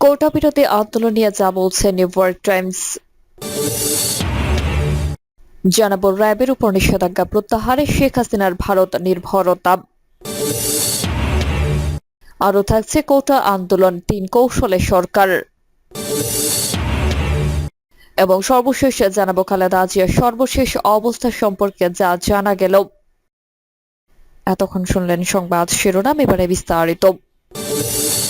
কোটা বিরোধী আন্দোলন নিয়ে যা বলছে নিউ ইয়র্ক টাইমস জানাব র্যাবের উপর নিষেধাজ্ঞা প্রত্যাহারে শেখ হাসিনার ভারত নির্ভরতা। আরও থাকছে কোটা আন্দোলন, তিন কৌশলে সরকার। এবং সর্বশেষ জানাব, খালেদা জিয়ার সর্বশেষ অবস্থা সম্পর্কে যা জানা গেল। এতক্ষণ শুনলেন সংবাদ শিরোনাম, এবারে বিস্তারিত। you.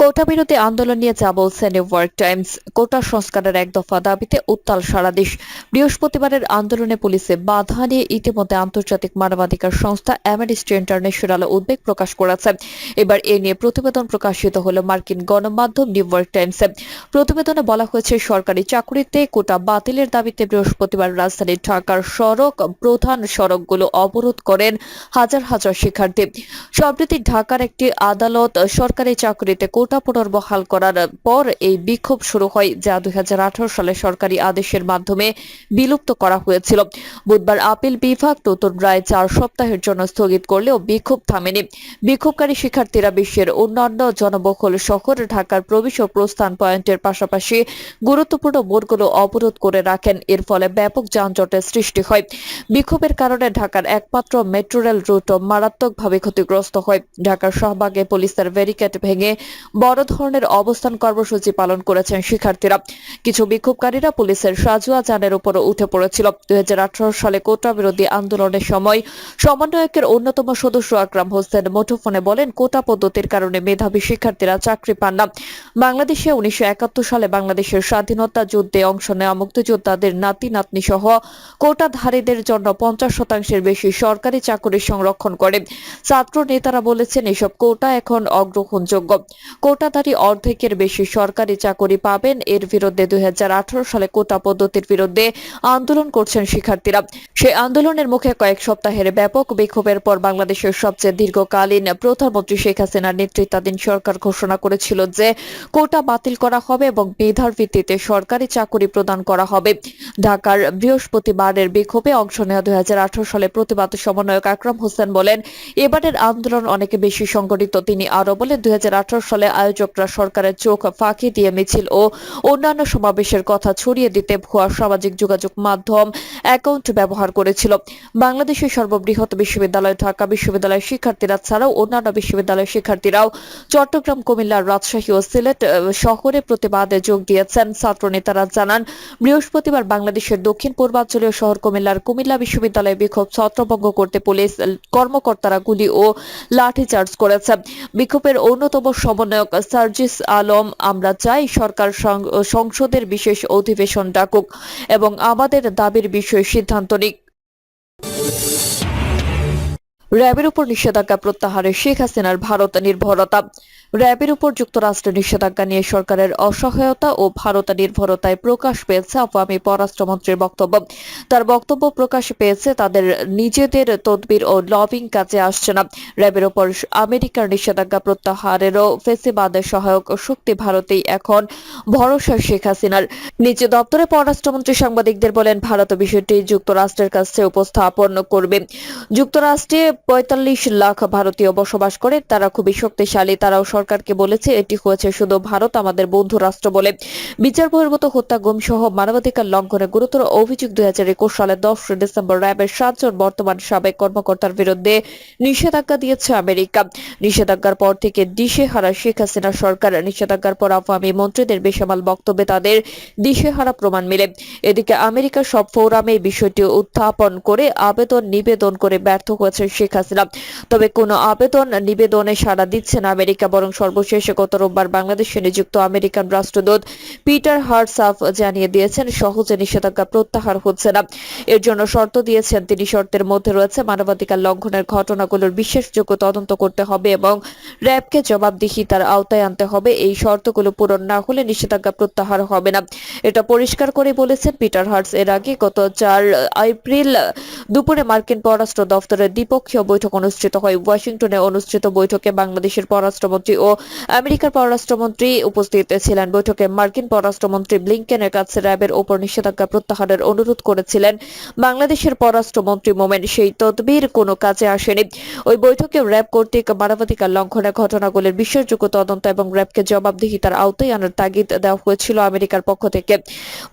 কোটা বিরোধী আন্দোলন নিয়ে যা বলছে নিউ ইয়র্ক টাইমস, কোটা সংস্কারের এক দফা দাবিতে উত্তাল সারা দেশ। বৃহস্পতিবারের আন্দোলনে পুলিশে বাধা নিয়ে ইতিমধ্যে আন্তর্জাতিক মানবাধিকার সংস্থা অ্যামনেস্টি ইন্টারন্যাশনাল উদ্বেগ প্রকাশ করেছে। এবার এ নিয়ে প্রতিবেদন প্রকাশিত হলো মার্কিন গণমাধ্যম নিউ ইয়র্ক টাইমসে। প্রতিবেদনে বলা হয়েছে, সরকারি চাকরিতে কোটা বাতিলের দাবিতে বৃহস্পতিবার রাজধানী ঢাকার সড়ক প্রধান সড়কগুলো অবরোধ করেন হাজার হাজার শিক্ষার্থী। সম্প্রতি ঢাকার একটি আদালত সরকারি চাকরিতে কোটা পুনর্বহাল করার পর এই বিক্ষোভ শুরু হয়, যা দুই সালে সরকারি আদেশের মাধ্যমে বিলুপ্ত করা হয়েছিল। বুধবার আপিল বিভাগ নতুন রায় চার সপ্তাহের জন্য স্থগিত করলেও বিক্ষোভ থামেনি। বিক্ষোভকারী শিক্ষার্থীরা বিশ্বের অন্যান্য জনবহুল শহর, ঢাকার প্রবেশ ও প্রস্থান পয়েন্টের পাশাপাশি গুরুত্বপূর্ণ মোড়গুলো অবরোধ করে রাখেন। এর ফলে ব্যাপক যানজটের সৃষ্টি হয়। বিক্ষোভের কারণে ঢাকার একমাত্র মেট্রো রেল রুটও মারাত্মকভাবে ক্ষতিগ্রস্ত হয়। ঢাকার শাহবাগে পুলিশের ব্যারিকেড ভেঙে বড় ধরনের অবস্থান কর্মসূচি পালন করেছেন শিক্ষার্থীরা। কিছু বিক্ষোভকারীরা পুলিশের সাজুয়া যানের উপর উঠে পড়েছিল। দুই সালে কোটা বিরোধী আন্দোলনের সময় সমন্বয়কের অন্যতম সদস্য আকরাম হোসেন মুঠোফোনে বলেন, কোটা পদ্ধতির কারণে মেধাবী শিক্ষার্থীরা চাকরি পান না। বাংলাদেশে উনিশশো একাত্তর সালে বাংলাদেশের স্বাধীনতা যুদ্ধে অংশ নেওয়া মুক্তিযোদ্ধাদের নাতি নাতনি সহ কোটাধারীদের জন্য পঞ্চাশ শতাংশের বেশি সরকারি চাকরি সংরক্ষণ করে। ছাত্র নেতারা বলেছেন, এসব কোটা এখন অগ্রহণযোগ্য। কোটাধারী অর্ধেকের বেশি সরকারি চাকরি পাবেন। এর বিরুদ্ধে দুই সালে কোটা পদ্ধতির বিরুদ্ধে আন্দোলন করছেন শিক্ষার্থীরা। সেই আন্দোলনের মুখে কয়েক সপ্তাহের ব্যাপক বিক্ষোভের পর বাংলাদেশের সবচেয়ে দীর্ঘকালীন প্রধানমন্ত্রী শেখ হাসিনার নেতৃত্বাধীন সরকার ঘোষণা করেছিল যে, কোটা বাতিল করা হবে এবং মেধার ভিত্তিতে সরকারি চাকরি প্রদান করা হবে। ঢাকার বৃহস্পতিবারের বিক্ষোভে অংশ নেওয়া দুই সালে প্রতিবাদ সমন্বয়ক আকরাম হোসেন বলেন, এবারের আন্দোলন অনেক বেশি সংগঠিত তিনি আরও বলেন, দুই সালে আয়োজকরা সরকারের চোখ ফাঁকি দিয়ে মিছিল ও অন্যান্য সমাবেশের কথা ছড়িয়ে দিতে ভুয়া সামাজিক যোগাযোগ মাধ্যম অ্যাকাউন্ট ব্যবহার করেছিল। বাংলাদেশের সর্ববৃহৎ বিশ্ববিদ্যালয়, ঢাকা বিশ্ববিদ্যালয়ের শিক্ষার্থীরা ছাড়াও অন্যান্য বিশ্ববিদ্যালয়ের শিক্ষার্থীরাও চট্টগ্রাম কুমিল্লা রাজশাহী ও সিলেট শহরে প্রতিবাদে যোগ দিয়েছেন। ছাত্র নেতারা জানান, বৃহস্পতিবার বাংলাদেশের দক্ষিণ পূর্বাঞ্চলীয় শহর কুমিল্লার কুমিল্লা বিশ্ববিদ্যালয়ে বিক্ষোভ ছত্রভঙ্গ করতে পুলিশ, কর্মকর্তারা গুলি ও লাঠিচার্জ করেছে। বিক্ষোভের অন্যতম সমন্বয়ক সার্জিস আলম, আমরা চাই সরকার সংসদের বিশেষ অধিবেশন ডাকুক এবং আমাদের দাবির বিষয়ে সিদ্ধান্ত নিক। র্যাবের উপর নিষেধাজ্ঞা প্রত্যাহারে শেখ হাসিনার ভারত নির্ভরতা। র্যাবের উপর যুক্তরাষ্ট্রের নিষেধাজ্ঞা নিয়ে সরকারের অসহায়তা ও ভারত নির্ভরতায় প্রকাশ পেয়েছে আওয়ামী পররাষ্ট্রমন্ত্রীর বক্তব্য। তার বক্তব্য প্রকাশ পেয়েছে তাদের নিজেদের তদবির ও লবিং কাজে আসছে না। র্যাবের উপর আমেরিকার নিষেধাজ্ঞা প্রত্যাহারেরও ফেসিবাদের সহায়ক শক্তি ভারতেই এখন ভরসা শেখ হাসিনার। নিজ দপ্তরে পররাষ্ট্রমন্ত্রী সাংবাদিকদের বলেন, ভারত বিষয়টি যুক্তরাষ্ট্রের কাছে উপস্থাপন করবে। যুক্তরাষ্ট্রে পঁয়তাল্লিশ লাখ ভারতীয় বসবাস করে, তারা খুবই শক্তিশালী, তারাও সরকারকে বলেছে, এটি হয়েছে শুধু ভারত, আমাদের বন্ধু রাষ্ট্র বলে। বিচার বহির্ভূত হত্যা গুম সহ মানবাধিকার লঙ্ঘনে গুরুতর অভিযোগ দুই হাজার একুশ সালে দশ ডিসেম্বর র্যাবের সাতজন বর্তমান সাবেক কর্মকর্তার বিরুদ্ধে নিষেধাজ্ঞা দিয়েছে আমেরিকা। নিষেধাজ্ঞার পর থেকে দিশেহারা শেখ হাসিনা সরকার, নিষেধাজ্ঞার পর আওয়ামী মন্ত্রীদের বেসামাল বক্তব্যে তাদের দিশেহারা প্রমাণ মিলে। এদিকে আমেরিকার সব ফোরামে বিষয়টি উত্থাপন করে আবেদন, নিবেদন করে ব্যর্থ হয়েছে শেখ হাসিনা। তবে কোনো আবেদন, নিবেদনে সাড়া দিচ্ছে না আমেরিকা, বরং সর্বশেষে গত রোববার বাংলাদেশে নিযুক্ত আমেরিকান রাষ্ট্রদূত পিটার হার্সাফ জানিয়ে দিয়েছেন, সহজে নিষেধাজ্ঞা প্রত্যাহার হচ্ছে না। এর জন্য শর্ত দিয়েছেন, তিনি শর্তের মধ্যে রয়েছে মানবাধিকার লঙ্ঘনের ঘটনাগুলোর বিশ্বাসযোগ্য তদন্ত করতে হবে এবং র্যাবকে জবাবদিহিতার আওতায় আনতে হবে। এই শর্তগুলো পূরণ না হলে নিষেধাজ্ঞা প্রত্যাহার হবে না। এটা পরিষ্কার করে বলেছেন পিটার হার্টস। এর আগে গত চার এপ্রিল দুপুরে মার্কিন পররাষ্ট্র দফতরের দ্বিপক্ষীয় বৈঠক অনুষ্ঠিত হয়। ওয়াশিংটনে অনুষ্ঠিত বৈঠকে বাংলাদেশের পররাষ্ট্রমন্ত্রী ও আমেরিকার পররাষ্ট্রমন্ত্রী উপস্থিত ছিলেন। বৈঠকে মার্কিন পররাষ্ট্রমন্ত্রী ব্লিংকেনের কাছে র্যাবের ওপর নিষেধাজ্ঞা প্রত্যাহারের অনুরোধ করেছিলেন। বাংলাদেশের পররাষ্ট্রমন্ত্রী মোমেন সেই তদবির কোনো কাজে আসেনি। ওই বৈঠকে র্যাব কর্তৃক মানবাধিকার লঙ্ঘনের ঘটনাগুলির বিশ্বাসযোগ্য তদন্ত এবং র্যাবকে জবাবদিহিতার আওতায় আনার তাগিদ দেওয়া হয়েছিল আমেরিকার পক্ষ থেকে।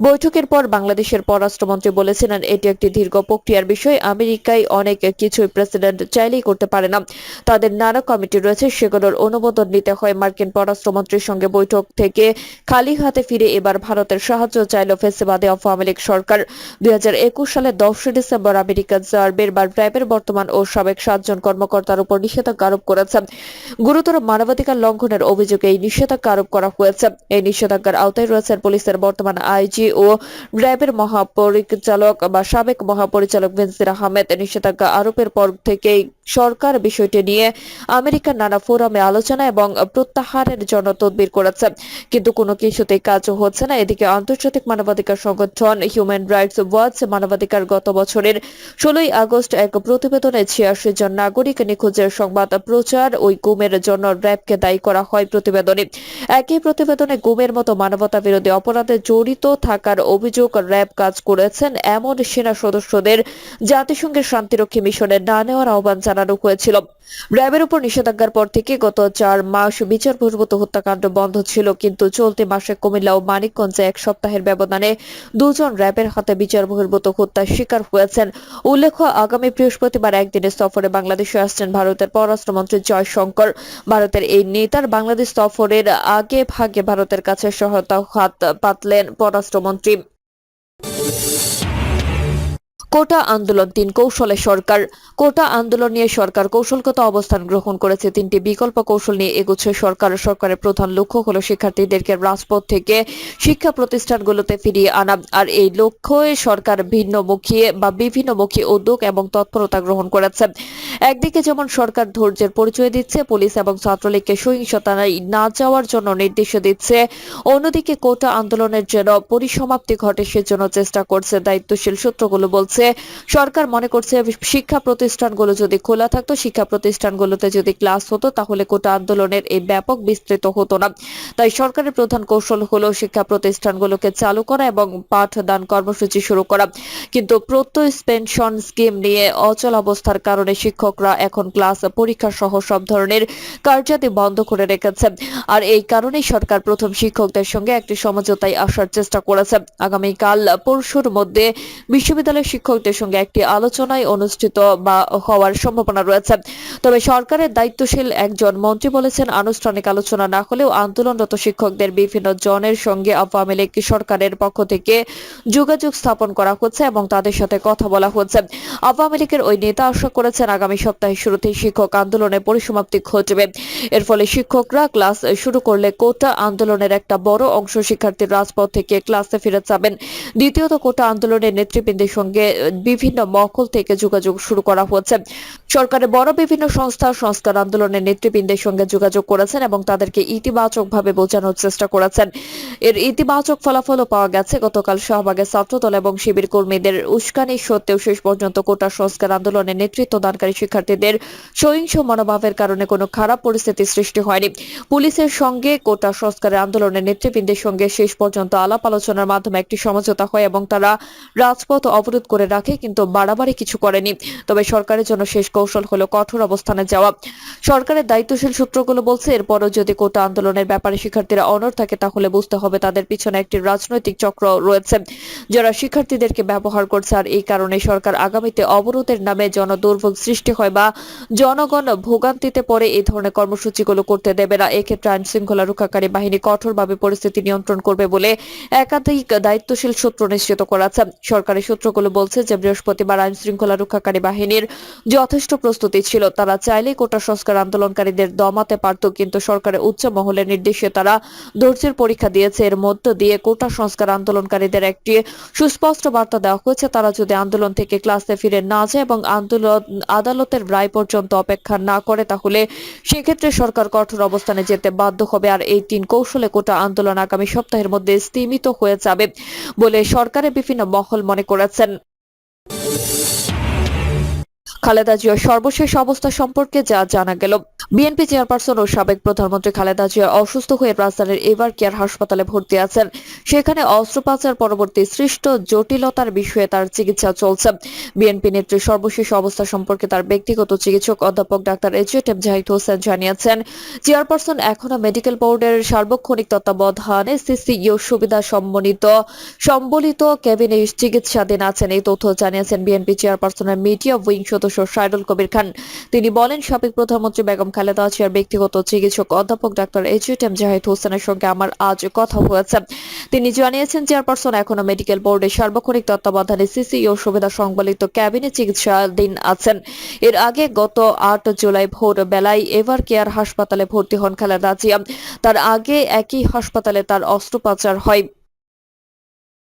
বৈঠকের পর বাংলাদেশের পররাষ্ট্রমন্ত্রী বলেছিলেন, এটি একটি দীর্ঘ প্রক্রিয়ার বিষয়। আমেরিকায় অনেক কিছুই প্রেসিডেন্ট চাইলেই করতে পারে না। তাদের নানা কমিটি রয়েছে, সেগুলোর অনুমোদন নিতে হয়। মার্কিন পররাষ্ট্রমন্ত্রীর সঙ্গে বৈঠক থেকে খালি হাতে ফিরে এবার ভারতের সাহায্য চাইল ফেসিবাদে আওয়ামী লীগ সরকার। দুই সালে দশই ডিসেম্বর আমেরিকা র্যাবের বা র্যাবের বর্তমান ও সাবেক সাতজন কর্মকর্তার উপর নিষেধাজ্ঞা আরোপ করেছে। গুরুতর মানবাধিকার লঙ্ঘনের অভিযোগে এই নিষেধাজ্ঞা আরোপ করা হয়েছে। এই নিষেধাজ্ঞার আওতায় রয়েছেন পুলিশের বর্তমান আইজি ও র্যাবের মহাপরিচালক বা সাবেক মহাপরিচালক বেনজির আহমেদ। নিষেধাজ্ঞা আরোপের পর থেকেই সরকার বিষয়টি নিয়ে আমেরিকার নানা ফোরামে আলোচনা এবং প্রত্যাহারের জন্য তদবির করেছে। কিন্তু কোনো কিছুতেই কাজও হচ্ছে না। এদিকে আন্তর্জাতিক মানবাধিকার সংগঠন হিউম্যান রাইটস ওয়াচ মানবাধিকার গত বছরের ষোলোই আগস্ট এক প্রতিবেদনে ছিয়াশি জন নাগরিক নিখোঁজের সংবাদ প্রচার ওই গুমের জন্য র্যাবকে দায়ী করা হয় প্রতিবেদনে। একই প্রতিবেদনে গুমের মতো মানবতা বিরোধী অপরাধে জড়িত থাকার অভিযোগ র্যাব কাজ করেছেন। এমন সেনা সদস্যদের জাতিসংঘের শান্তিরক্ষী মিশনে না নেওয়ার আহ্বান জানানো হয়েছিল। র্যাবের উপর নিষেধাজ্ঞার পর থেকে গত চার মাস বিচার বহির্ভূত হত্যাকাণ্ড বন্ধ ছিল, কিন্তু চলতি মাসে কুমিল্লা ও মানিকগঞ্জে এক সপ্তাহের ব্যবধানে দুজন র্যাবের হাতে বিচার বহির্ভূত হত্যার শিকার হয়েছেন। উল্লেখ্য, আগামী বৃহস্পতিবার একদিনের সফরে বাংলাদেশে আসছেন ভারতের পররাষ্ট্রমন্ত্রী জয়শঙ্কর। ভারতের এই নেতার বাংলাদেশ সফরের আগে ভাগে ভারতের কাছে সহায়তা হাত পাতলেন পররাষ্ট্রমন্ত্রী। কোটা আন্দোলন তিন কৌশলে সরকার। কোটা আন্দোলন নিয়ে সরকার কৌশলগত অবস্থান গ্রহণ করেছে। তিনটি বিকল্প কৌশল নিয়ে এগোচ্ছে সরকার। সরকারের প্রধান লক্ষ্য হলো শিক্ষার্থীদেরকে রাজপথ থেকে শিক্ষা প্রতিষ্ঠানগুলোতে ফিরিয়ে আনা। আর এই লক্ষ্যে সরকার ভিন্নমুখী বা বিভিন্নমুখী উদ্যোগ এবং তৎপরতা গ্রহণ করেছে। একদিকে যেমন সরকার ধৈর্যের পরিচয় দিচ্ছে, পুলিশ এবং ছাত্রলীগকে সহিংসতায় না যাওয়ার জন্য নির্দেশ দিচ্ছে। অন্যদিকে কোটা আন্দোলনের যেন পরিসমাপ্তি ঘটে, সেজন্য চেষ্টা করছে দায়িত্বশীল সূত্রগুলো বলছে। সরকার মনে করছে শিক্ষা প্রতিষ্ঠানগুলো যদি খোলা থাকতো, শিক্ষা প্রতিষ্ঠানগুলোতে যদি ক্লাস হতো, তাহলে কোটা আন্দোলনের এই ব্যাপক বিস্তৃত হতো না। তাই সরকারের প্রধান কৌশল হলো শিক্ষা প্রতিষ্ঠানগুলোকে চালু করা এবং পাঠদান কর্মসূচি শুরু করা। কিন্তু প্রত্যয় পেনশন স্কিম নিয়ে অচল অবস্থার কারণে শিক্ষকরা এখন ক্লাস, পরীক্ষা সহ সব ধরনের কার্যাদি বন্ধ করে রেখেছে। আর এই কারণেই সরকার প্রথম শিক্ষকদের সঙ্গে একটি সমঝোতায় আসার চেষ্টা করেছে। আগামীকাল পরশুর মধ্যে বিশ্ববিদ্যালয়ের শিক্ষকদের সঙ্গে একটি আলোচনায় অনুষ্ঠিত বা হওয়ার সম্ভাবনা রয়েছে। তবে সরকারের দায়িত্বশীল একজন মন্ত্রী বলেছেন, আনুষ্ঠানিক আলোচনা না হলেও আন্দোলনরত শিক্ষকদের বিভিন্ন জনের সঙ্গে আওয়ামী লীগ সরকারের পক্ষ থেকে যোগাযোগ স্থাপন করা হচ্ছে এবং তাদের সাথে কথা বলা হচ্ছে। আওয়ামী লীগের ওই নেতা আশা করেছেন, আগামী সপ্তাহের শুরুতেই শিক্ষক আন্দোলনের পরিসমাপ্তি ঘটবে। এর ফলে শিক্ষকরা ক্লাস শুরু করলে কোটা আন্দোলনের একটা বড় অংশ শিক্ষার্থীর রাজপথ থেকে ক্লাসে ফিরে যাবেন। দ্বিতীয়ত কোটা আন্দোলনের নেতৃবৃন্দের সঙ্গে বিভিন্ন মহল থেকে যোগাযোগ শুরু করা হচ্ছে। সরকারের বড় বিভিন্ন সংস্থা সংস্কার আন্দোলনের নেতৃবৃন্দের সঙ্গে যোগাযোগ করেছেন এবং তাদেরকে ইতিবাচকভাবে বোঝানোর চেষ্টা করেছেন। এর ইতিবাচক ফলাফলও পাওয়া গেছে। গতকাল শাহবাগের ছাত্রদল এবং শিবির কর্মীদের উস্কানি সত্ত্বেও শেষ পর্যন্ত কোটা সংস্কার আন্দোলনের নেতৃত্ব দানকারী শিক্ষার্থীদের সহিংস মনোভাবের কারণে কোনো খারাপ পরিস্থিতি সৃষ্টি হয়নি। পুলিশের সঙ্গে কোটা সংস্কারের আন্দোলনের নেতৃবৃন্দের সঙ্গে শেষ পর্যন্ত আলাপ আলোচনার মাধ্যমে একটি সমঝোতা হয় এবং তারা রাজপথ অবরোধ করে রাখে, কিন্তু বাড়াবাড়ি কিছু করেনি। তবে সরকারের জন্য শেষ কৌশল হলো কঠোর অবস্থানে যাওয়া। সরকারের দায়িত্বশীল সূত্রগুলো বলছে, এরপরও যদি কোটা আন্দোলনের ব্যাপারে শিক্ষার্থীরা অনর থাকে, তাহলে বুঝতে হবে তাদের পিছনে একটি রাজনৈতিক চক্র রয়েছে। যারা শিক্ষার্থীদেরকে ব্যবহার করছে, আর এই কারণে সরকার আগামীতে অবরোধের নামে জনদুর্ভোগ সৃষ্টি হয় বা জনগণ ভোগান্তিতে পড়ে, এই ধরনের কর্মসূচিগুলো করতে দেবে না। এক্ষেত্রে আইন শৃঙ্খলা রক্ষাকারী বাহিনী কঠোরভাবে পরিস্থিতি নিয়ন্ত্রণ করবে বলে একাধিক দায়িত্বশীল সূত্র নিশ্চিত করাছে। সরকারি সূত্রগুলো বলছে যে বৃহস্পতিবার আইন শৃঙ্খলা রক্ষাকারী বাহিনীর যথেষ্ট প্রস্তুতি ছিল। তারা চাইলেই কোটা সংস্কার আন্দোলনকারীদের দমাতে পারত, কিন্তু সরকারের উচ্চ মহলের নির্দেশে তারা ধৈর্যের পরীক্ষা দিয়েছে। এর মধ্য দিয়ে কোটা সংস্কার আন্দোলনকারীদের একটি সুস্পষ্ট বার্তা দেওয়া হয়েছে, তারা যদি আন্দোলন থেকে ক্লাসে ফিরে না যায় এবং আন্দোলন আদালতের রায় পর্যন্ত অপেক্ষা না করে, তাহলে সেক্ষেত্রে সরকার কঠোর অবস্থানে যেতে বাধ্য হবে। আর এই তিন কৌশলে কোটা আন্দোলন আগামী সপ্তাহের মধ্যে স্তীমিত হয়ে যাবে বলে সরকারের বিভিন্ন মহল মনে করেছেন। খালেদা জিয়ার সর্বশেষ অবস্থা সম্পর্কে যা জানা গেল। বিএনপি চেয়ারপারসন ও সাবেক প্রধানমন্ত্রী খালেদা জিয়া অসুস্থ হয়ে রাজধানীর এভার কেয়ার হাসপাতালে ভর্তি আছেন। সেখানে অস্ত্রোপচার পরবর্তী সৃষ্ট জটিলতার বিষয়ে তার চিকিৎসা চলছে। বিএনপি নেত্রীর সর্বশেষ অবস্থা সম্পর্কে তার ব্যক্তিগত চিকিৎসক অধ্যাপক ডাক্তার এজেট এম জাহিদ হোসেন জানিয়েছেন, চেয়ারপারসন এখনও মেডিকেল বোর্ডের সার্বক্ষণিক তত্ত্বাবধানে সিসিইউ সুবিধা সম্বলিত সম্বলিত ক্যাবিনে চিকিৎসাধীন আছেন। এই তথ্য জানিয়েছেন বিএনপি চেয়ারপারসনের মিডিয়া উইং সদস্য সাইদুল কবির খান। তিনি বলেন, সাবেক প্রধানমন্ত্রী বেগম খালেদা জিয়ার ব্যক্তিগত চিকিৎসক অধ্যাপক ডাক্তার এইচএট এম জাহিদ হোসেনের সঙ্গে আমার আজ কথা হয়েছে। তিনি জানিয়েছেন, চেয়ারপারসন এখনও মেডিকেল বোর্ডের সার্বক্ষণিক তত্ত্বাবধানে সিসিইউ সুবিধা সংবলিত ক্যাবিনে চিকিৎসাধীন আছেন। এর আগে গত আট জুলাই ভোর বেলায় এভার কেয়ার হাসপাতালে ভর্তি হন খালেদা জিয়া। তার আগে একই হাসপাতালে তার অস্ত্রোপচার হয়।